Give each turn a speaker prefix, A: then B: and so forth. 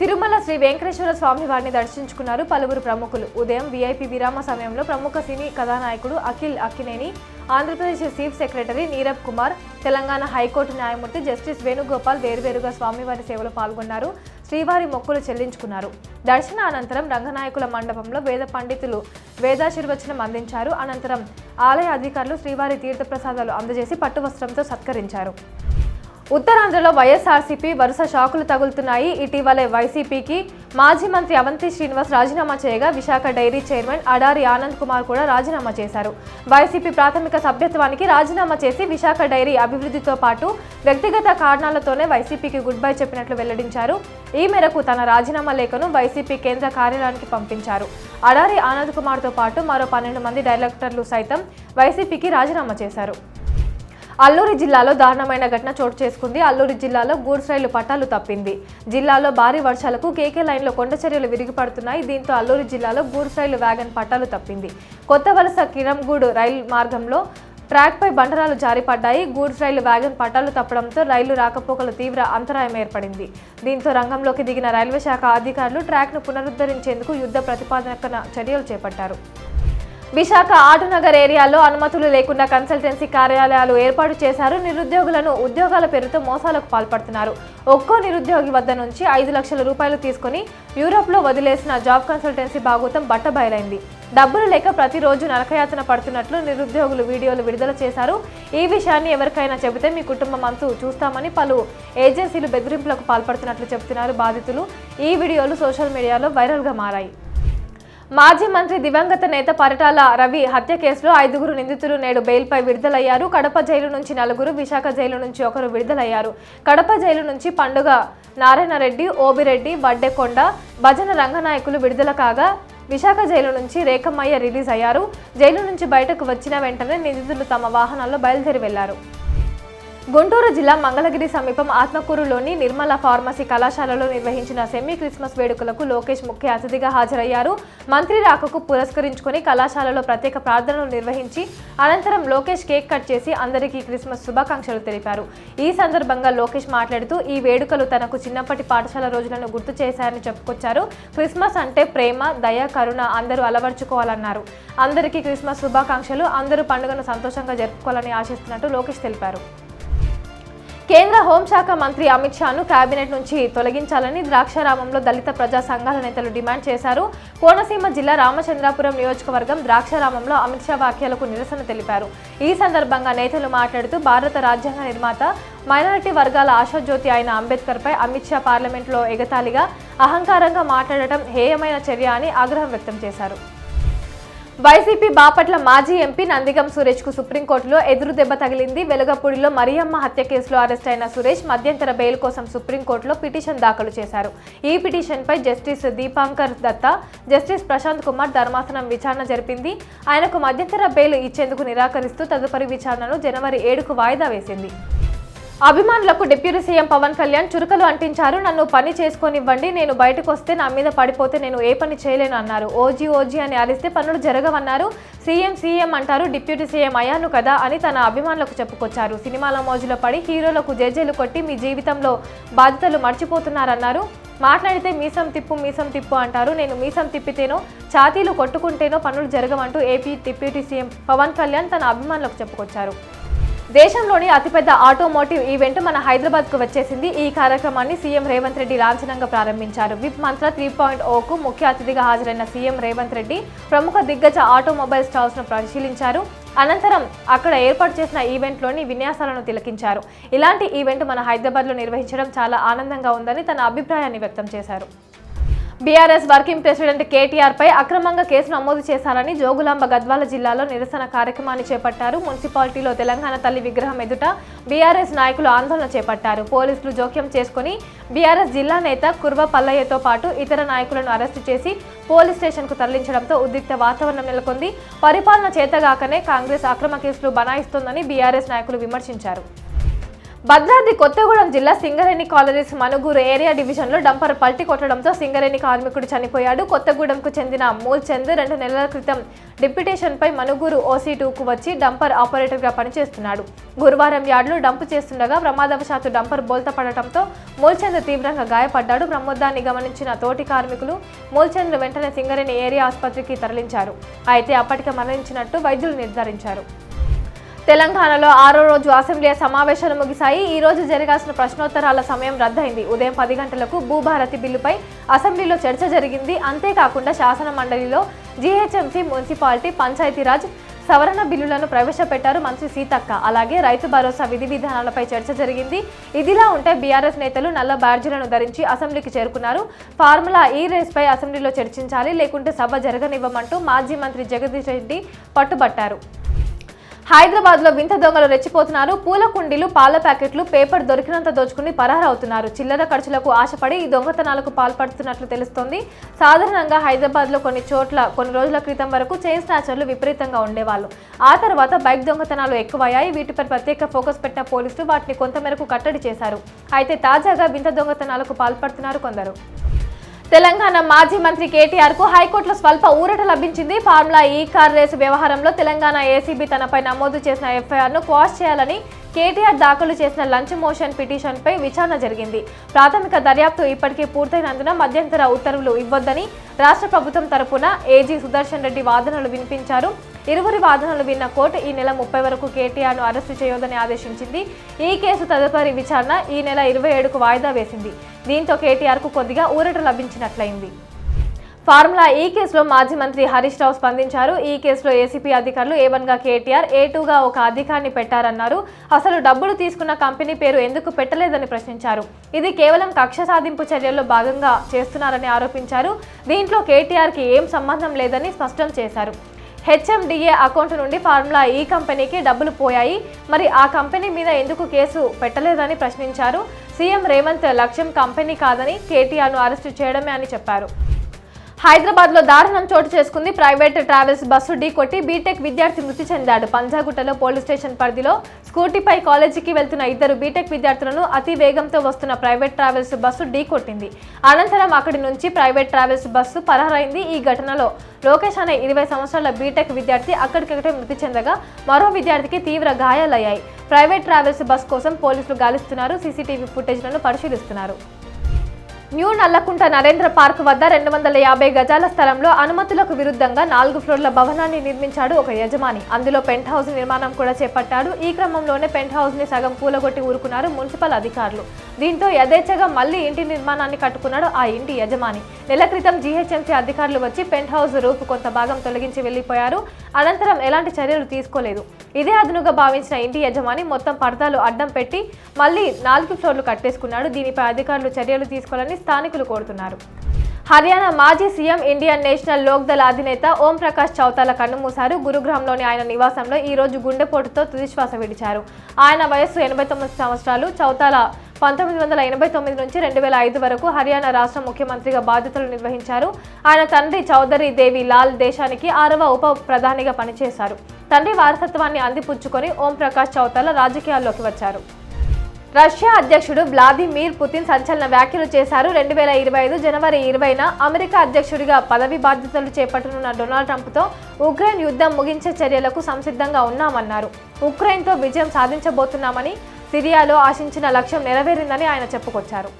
A: తిరుమల శ్రీ వెంకటేశ్వర స్వామి వారిని దర్శించుకున్నారు పలువురు ప్రముఖులు. ఉదయం వీఐపీ విరామ సమయంలో ప్రముఖ సినీ కథానాయకుడు Akhil Akkineni Andhra Pradesh chief secretary Neerabh Kumar Telangana high court న్యాయమూర్తి జస్టిస్ వేణుగోపాల్ వేరువేరుగా స్వామివారి సేవలో పాల్గొన్నారు. శ్రీవారి మొక్కులు చెల్లించుకున్నారు. దర్శన అనంతరం రంగనాయకుల మండపంలో వేద పండితులు వేదాశీర్వచనం అందించారు. అనంతరం ఆలయ అధికారులు శ్రీవారి తీర్థప్రసాదాలు అందజేసి పట్టువస్త్రంతో సత్కరించారు. ఉత్తరాంధ్రలో వైఎస్ఆర్సీపీ వరుస షాకులు తగులుతున్నాయి. ఇటీవలే వైసీపీకి మాజీ మంత్రి అవంతి శ్రీనివాస్ రాజీనామా చేయగా విశాఖ డైరీ చైర్మన్ అడారి ఆనంద్ కుమార్ కూడా రాజీనామా చేశారు. వైసీపీ ప్రాథమిక సభ్యత్వానికి రాజీనామా చేసి విశాఖ డైరీ అభివృద్ధితో పాటు వ్యక్తిగత కారణాలతోనే వైసీపీకి గుడ్ బై చెప్పినట్లు వెల్లడించారు. ఈ మేరకు తన రాజీనామా లేఖను వైసీపీ కేంద్ర కార్యాలయానికి పంపించారు. అడారి ఆనంద్ కుమార్తో పాటు మరో పన్నెండు మంది డైరెక్టర్లు సైతం వైసీపీకి రాజీనామా చేశారు. అల్లూరి జిల్లాలో దారుణమైన ఘటన చోటు చేసుకుంది. అల్లూరి జిల్లాలో గూడ్స్ రైలు పట్టాలు తప్పింది. జిల్లాలో భారీ వర్షాలకు కేకే లైన్లో కొండ చర్యలు విరిగిపడుతున్నాయి. దీంతో అల్లూరి జిల్లాలో గూడ్స్ రైలు వ్యాగన్ పట్టాలు తప్పింది. కొత్త వలస కిరంగూడు రైలు మార్గంలో ట్రాక్పై బండరాలు జారిపడ్డాయి గూడ్స్ రైలు వ్యాగన్ పట్టాలు తప్పడంతో రైలు రాకపోకలు తీవ్ర అంతరాయం ఏర్పడింది. దీంతో రంగంలోకి దిగిన రైల్వే శాఖ అధికారులు ట్రాక్ను పునరుద్ధరించేందుకు యుద్ధ ప్రతిపాదన చర్యలు చేపట్టారు. విశాఖ ఆటనగర్ ఏరియాలో అనుమతులు లేకుండా కన్సల్టెన్సీ కార్యాలయాలు ఏర్పాటు చేశారు. నిరుద్యోగులను ఉద్యోగాల పేరుతో మోసాలకు పాల్పడుతున్నారు. ఒక్కో నిరుద్యోగి వద్ద నుంచి ఐదు లక్షల రూపాయలు తీసుకుని యూరోప్లో వదిలేసిన జాబ్ కన్సల్టెన్సీ భాగోతం బట్టబయలైంది. డబ్బులు లేక ప్రతిరోజు నరకయాతన పడుతున్నట్లు నిరుద్యోగులు వీడియోలు విడుదల చేశారు. ఈ విషయాన్ని ఎవరికైనా చెబితే మీ కుటుంబం అంతు చూస్తామని పలు ఏజెన్సీలు బెదిరింపులకు పాల్పడుతున్నట్లు చెబుతున్నారు బాధితులు. ఈ వీడియోలు సోషల్ మీడియాలో వైరల్గా మారాయి. మాజీ మంత్రి దివంగత నేత పరిటాల రవి హత్య కేసులో ఐదుగురు నిందితులు నేడు బెయిల్పై విడుదలయ్యారు. కడప జైలు నుంచి నలుగురు విశాఖ జైలు నుంచి ఒకరు విడుదలయ్యారు. కడప జైలు నుంచి పండుగ నారాయణరెడ్డి ఓబిరెడ్డి వడ్డెకొండ భజన రంగనాయకులు విడుదల కాగా విశాఖ జైలు నుంచి రేఖమ్మయ్య రిలీజ్ అయ్యారు. జైలు నుంచి బయటకు వచ్చిన వెంటనే నిందితులు తమ వాహనాల్లో బయలుదేరి వెళ్ళారు. గుంటూరు జిల్లా మంగళగిరి సమీపం ఆత్మకూరులోని నిర్మల ఫార్మసీ కళాశాలలో నిర్వహించిన సెమీ క్రిస్మస్ వేడుకలకు లోకేష్ ముఖ్య అతిథిగా హాజరయ్యారు. మంత్రి రాకకు పురస్కరించుకొని కళాశాలలో ప్రత్యేక ప్రార్థనలు నిర్వహించి అనంతరం లోకేష్ కేక్ కట్ చేసి అందరికీ క్రిస్మస్ శుభాకాంక్షలు తెలిపారు. ఈ సందర్భంగా లోకేష్ మాట్లాడుతూ ఈ వేడుకలు తనకు చిన్నప్పటి పాఠశాల రోజులను గుర్తు చేశారని చెప్పుకొచ్చారు. క్రిస్మస్ అంటే ప్రేమ దయ కరుణ అందరూ అలవర్చుకోవాలన్నారు. అందరికీ క్రిస్మస్ శుభాకాంక్షలు అందరూ పండుగను సంతోషంగా జరుపుకోవాలని ఆశిస్తున్నట్టు లోకేష్ తెలిపారు. కేంద్ర హోంశాఖ మంత్రి అమిత్ షాను కేబినెట్ నుంచి తొలగించాలని ద్రాక్షారామంలో దళిత ప్రజా సంఘాల నేతలు డిమాండ్ చేశారు. కోనసీమ జిల్లా రామచంద్రాపురం నియోజకవర్గం ద్రాక్షారామంలో అమిత్ షా వ్యాఖ్యలకు నిరసన తెలిపారు. ఈ సందర్భంగా నేతలు మాట్లాడుతూ భారత రాజ్యాంగ నిర్మాత మైనారిటీ వర్గాల ఆశాజ్యోతి అయిన అంబేద్కర్పై అమిత్ షా పార్లమెంట్లో ఎగతాళిగా అహంకారంగా మాట్లాడటం హేయమైన చర్య అని ఆగ్రహం వ్యక్తం చేశారు. వైసీపీ బాపట్ల మాజీ ఎంపీ నందిగం సురేష్కు సుప్రీంకోర్టులో ఎదురు దెబ్బ తగిలింది. వెలగపూడిలో మరియమ్మ హత్య కేసులో అరెస్ట్ అయిన సురేష్ మధ్యంతర బెయిల్ కోసం సుప్రీంకోర్టులో పిటిషన్ దాఖలు చేశారు. ఈ పిటిషన్పై జస్టిస్ దీపాంకర్ దత్తా జస్టిస్ ప్రశాంత్ కుమార్ ధర్మాసనం విచారణ జరిపింది. ఆయనకు మధ్యంతర బెయిల్ ఇచ్చేందుకు నిరాకరిస్తూ తదుపరి విచారణను జనవరి ఏడుకు వాయిదా వేసింది. అభిమానులకు డిప్యూటీ సీఎం పవన్ కళ్యాణ్ చురుకలు అంటించారు. నన్ను పని చేసుకొనివ్వండి నేను బయటకు వస్తే నా మీద పడిపోతే నేను ఏ పని చేయలేను అన్నారు. ఓజీ ఓజీ అని అరిస్తే పనులు జరగవన్నారు. సీఎం సీఎం అంటారు డిప్యూటీ సీఎం అయ్యాను కదా అని తన అభిమానులకు చెప్పుకొచ్చారు. సినిమాల మోజులో పడి హీరోలకు జేజేలు కొట్టి మీ జీవితంలో బాధ్యతలు మర్చిపోతున్నారన్నారు. మాట్లాడితే మీసం తిప్పు మీసం తిప్పు అంటారు. నేను మీసం తిప్పితేనో ఛాతీలు కొట్టుకుంటేనో పనులు జరగవంటూ AP deputy CM Pawan Kalyan తన అభిమానులకు చెప్పుకొచ్చారు. దేశంలోని అతిపెద్ద ఆటోమోటివ్ ఈవెంట్ మన హైదరాబాద్కు వచ్చేసింది. ఈ కార్యక్రమాన్ని సీఎం రేవంత్ రెడ్డి లాంఛనంగా ప్రారంభించారు. విప్ మంత్ర త్రీ పాయింట్ ఓకు ముఖ్య అతిథిగా హాజరైన సీఎం రేవంత్ రెడ్డి ప్రముఖ దిగ్గజ ఆటోమొబైల్ స్టాల్స్ను పరిశీలించారు. అనంతరం అక్కడ ఏర్పాటు చేసిన ఈవెంట్లోని విన్యాసాలను తిలకించారు. ఇలాంటి ఈవెంట్ మన హైదరాబాద్లో నిర్వహించడం చాలా ఆనందంగా ఉందని తన అభిప్రాయాన్ని వ్యక్తం చేశారు. బీఆర్ఎస్ వర్కింగ్ ప్రెసిడెంట్ కేటీఆర్ పై అక్రమంగా కేసు నమోదు చేశారని జోగులాంబ గద్వాల జిల్లాలో నిరసన కార్యక్రమాన్ని చేపట్టారు. మున్సిపాలిటీలో తెలంగాణ తల్లి విగ్రహం ఎదుట బీఆర్ఎస్ నాయకులు ఆందోళన చేపట్టారు. పోలీసులు జోక్యం చేసుకుని బీఆర్ఎస్ జిల్లా నేత కుర్వ పల్లయ్యతో పాటు ఇతర నాయకులను అరెస్టు చేసి పోలీస్ స్టేషన్కు తరలించడంతో ఉద్రిక్త వాతావరణం నెలకొంది. పరిపాలన చేతగాకనే కాంగ్రెస్ అక్రమ కేసులు బనాయిస్తోందని బీఆర్ఎస్ నాయకులు విమర్శించారు. భద్రాద్రి కొత్తగూడెం జిల్లా సింగరేణి కాలనీస్ మనుగూరు ఏరియా డివిజన్లో డంపర్ పల్టీ కొట్టడంతో సింగరేణి కార్మికుడు చనిపోయాడు. కొత్తగూడెంకు చెందిన మూల్చంద్ రెండు నెలల క్రితం డిప్యుటేషన్పై మనుగూరు ఓసీ టూకు వచ్చి డంపర్ ఆపరేటర్గా పనిచేస్తున్నాడు. గురువారం యార్డులో డంపు చేస్తుండగా ప్రమాదవశాత్తు డంపర్ బోల్త పడటంతో మూల్చంద్ తీవ్రంగా గాయపడ్డాడు. ప్రమాదాన్ని గమనించిన తోటి కార్మికులు మూల్చంద్ వెంటనే సింగరేణి ఏరియా ఆసుపత్రికి తరలించారు. అయితే అప్పటికే మరణించినట్టు వైద్యులు నిర్ధారించారు. తెలంగాణలో ఆరో రోజు అసెంబ్లీ సమావేశాలు ముగిశాయి. ఈ రోజు జరగాల్సిన ప్రశ్నోత్తరాల సమయం రద్దయింది. ఉదయం పది గంటలకు భూభారతి బిల్లుపై అసెంబ్లీలో చర్చ జరిగింది. అంతేకాకుండా శాసన మండలిలో జీహెచ్ఎంసీ మున్సిపాలిటీ పంచాయతీరాజ్ సవరణ బిల్లులను ప్రవేశపెట్టారు మంత్రి సీతక్క. అలాగే రైతు భరోసా విధి విధానాలపై చర్చ జరిగింది. ఇదిలా ఉంటే బీఆర్ఎస్ నేతలు నల్ల బ్యాడ్జీలను ధరించి అసెంబ్లీకి చేరుకున్నారు. ఫార్ములా ఈ రేస్పై అసెంబ్లీలో చర్చించాలి. లేకుంటే సభ జరగనివ్వమంటూ మాజీ మంత్రి జగదీష్ రెడ్డి పట్టుబట్టారు. హైదరాబాద్లో వింత దొంగలు రెచ్చిపోతున్నారు. పూల కుండీలు పాల ప్యాకెట్లు పేపర్ దొరికినంత దోచుకుని పరారవుతున్నారు. చిల్లర ఖర్చులకు ఆశపడి ఈ దొంగతనాలకు పాల్పడుతున్నట్లు తెలుస్తోంది. సాధారణంగా హైదరాబాద్లో కొన్ని చోట్ల కొన్ని రోజుల క్రితం వరకు చైన్ స్నాచర్లు విపరీతంగా ఉండేవాళ్ళు. ఆ తర్వాత బైక్ దొంగతనాలు ఎక్కువయ్యాయి. వీటిపై ప్రత్యేక ఫోకస్ పెట్టిన పోలీసులు వాటిని కొంతమేరకు కట్టడి చేశారు. అయితే తాజాగా వింత దొంగతనాలకు పాల్పడుతున్నారు కొందరు. తెలంగాణ మాజీ మంత్రి కేటీఆర్కు హైకోర్టులో స్వల్ప ఊరట లభించింది. ఫార్ములా ఈ కార్ రేసు వ్యవహారంలో తెలంగాణ ఏసీబీ తనపై నమోదు చేసిన ఎఫ్ఐఆర్ను క్వాష్ చేయాలని కేటీఆర్ దాఖలు చేసిన లంచ్ మోషన్ పిటిషన్పై విచారణ జరిగింది. ప్రాథమిక దర్యాప్తు ఇప్పటికే పూర్తయినందున మధ్యంతర ఉత్తర్వులు ఇవ్వొద్దని రాష్ట్ర ప్రభుత్వం తరపున ఏజీ సుదర్శన్ రెడ్డి వాదనలు వినిపించారు. ఇరువురి వాదనలు విన్న కోర్టు ఈ నెల ముప్పై వరకు కేటీఆర్ను అరెస్టు చేయొద్దని ఆదేశించింది. ఈ కేసు తదుపరి విచారణ ఈ నెల ఇరవై ఏడుకు వాయిదా వేసింది. దీంతో కేటీఆర్కు కొద్దిగా ఊరట లభించినట్లయింది. ఫార్ములా ఈ కేసులో మాజీ మంత్రి హరీష్ రావు స్పందించారు. ఈ కేసులో ఏసీపీ అధికారులు ఏ వన్గా కేటీఆర్ ఏ టూగా ఒక అధికారిని పెట్టారన్నారు. అసలు డబ్బులు తీసుకున్న కంపెనీ పేరు ఎందుకు పెట్టలేదని ప్రశ్నించారు. ఇది కేవలం కక్ష సాధింపు చర్యల్లో భాగంగా చేస్తున్నారని ఆరోపించారు. దీంట్లో కేటీఆర్కి ఏం సంబంధం లేదని స్పష్టం చేశారు. హెచ్ఎండిఏ అకౌంట్ నుండి ఫార్ములా ఈ కంపెనీకి డబ్బులు పోయాయి. మరి ఆ కంపెనీ మీద ఎందుకు కేసు పెట్టలేదని ప్రశ్నించారు. సీఎం రేవంత్ లక్ష్యం కంపెనీ కాదని కేటీఆర్ను అరెస్టు చేయడమే అని చెప్పారు. హైదరాబాద్లో దారుణం చోటు చేసుకుంది. ప్రైవేట్ ట్రావెల్స్ బస్సు ఢీకొట్టి బీటెక్ విద్యార్థి మృతి చెందాడు. పంజాగుట్టలో పోలీస్ స్టేషన్ పరిధిలో స్కూటీపై కాలేజీకి వెళ్తున్న ఇద్దరు బీటెక్ విద్యార్థులను అతి వేగంతో వస్తున్న ప్రైవేట్ ట్రావెల్స్ బస్సు ఢీకొట్టింది అనంతరం అక్కడి నుంచి ప్రైవేట్ ట్రావెల్స్ బస్సు పరారైంది. ఈ ఘటనలో లోకేష్ అనే ఇరవై సంవత్సరాల బీటెక్ విద్యార్థి అక్కడికక్కడే మృతి చెందగా మరో విద్యార్థికి తీవ్ర గాయాలయ్యాయి. ప్రైవేట్ ట్రావెల్స్ బస్ కోసం పోలీసులు గాలిస్తున్నారు. సీసీటీవీ ఫుటేజ్లను పరిశీలిస్తున్నారు. న్యూ నల్లకుంట నరేంద్ర పార్క్ వద్ద రెండు వందల యాభై గజాల స్థలంలో అనుమతులకు విరుద్ధంగా నాలుగు ఫ్లోర్ల భవనాన్ని నిర్మించాడు ఒక యజమాని. అందులో పెంట్ హౌస్ నిర్మాణం కూడా చేపట్టాడు. ఈ క్రమంలోనే పెంట్ హౌస్ని సగం కూలగొట్టి ఊరుకున్నారు మున్సిపల్ అధికారులు. దీంతో యథేచ్ఛగా మళ్ళీ ఇంటి నిర్మాణాన్ని కట్టుకున్నాడు ఆ ఇంటి యజమాని. నెల క్రితం జీహెచ్ఎంసీ అధికారులు వచ్చి పెంట్ హౌస్ రూపు కొంత భాగం తొలగించి వెళ్ళిపోయారు అనంతరం ఎలాంటి చర్యలు తీసుకోలేదు. ఇదే అదునుగా భావించిన ఇంటి యజమాని మొత్తం పరదాలు అడ్డం పెట్టి మళ్ళీ నాలుగు ఫ్లోర్లు కట్టేసుకున్నాడు. దీనిపై అధికారులు చర్యలు తీసుకోవాలని స్థానికులు కోరుతున్నారు. హర్యానా మాజీ సీఎం ఇండియన్ నేషనల్ లోక్దళ అధినేత ఓం ప్రకాష్ చౌతాల కన్నుమూశారు. గురుగ్రహంలోని ఆయన నివాసంలో ఈ రోజు గుండెపోటుతో తుదిశ్వాస విడిచారు. ఆయన వయస్సు ఎనభై తొమ్మిది సంవత్సరాలు. చౌతాల పంతొమ్మిది వందల ఎనభై తొమ్మిది నుంచి రెండు వేల ఐదు వరకు హర్యానా రాష్ట్ర ముఖ్యమంత్రిగా బాధ్యతలు నిర్వహించారు. ఆయన తండ్రి చౌదరి దేవి లాల్ దేశానికి ఆరవ ఉప ప్రధానిగా పనిచేశారు. తండ్రి వారసత్వాన్ని అందిపుచ్చుకొని ఓం ప్రకాష్ చౌతాల రాజకీయాల్లోకి వచ్చారు. రష్యా అధ్యక్షుడు వ్లాదిమిర్ పుతిన్ సంచలన వ్యాఖ్యలు చేశారు. రెండు వేల ఇరవై ఐదు జనవరి ఇరవైన అమెరికా అధ్యక్షుడిగా పదవి బాధ్యతలు చేపట్టనున్న డొనాల్డ్ ట్రంప్తో ఉక్రెయిన్ యుద్ధం ముగించే చర్యలకు సంసిద్ధంగా ఉన్నామన్నారు. ఉక్రెయిన్తో విజయం సాధించబోతున్నామని సిరియాలో ఆశించిన లక్ష్యం నెరవేరిందని ఆయన చెప్పుకొచ్చారు.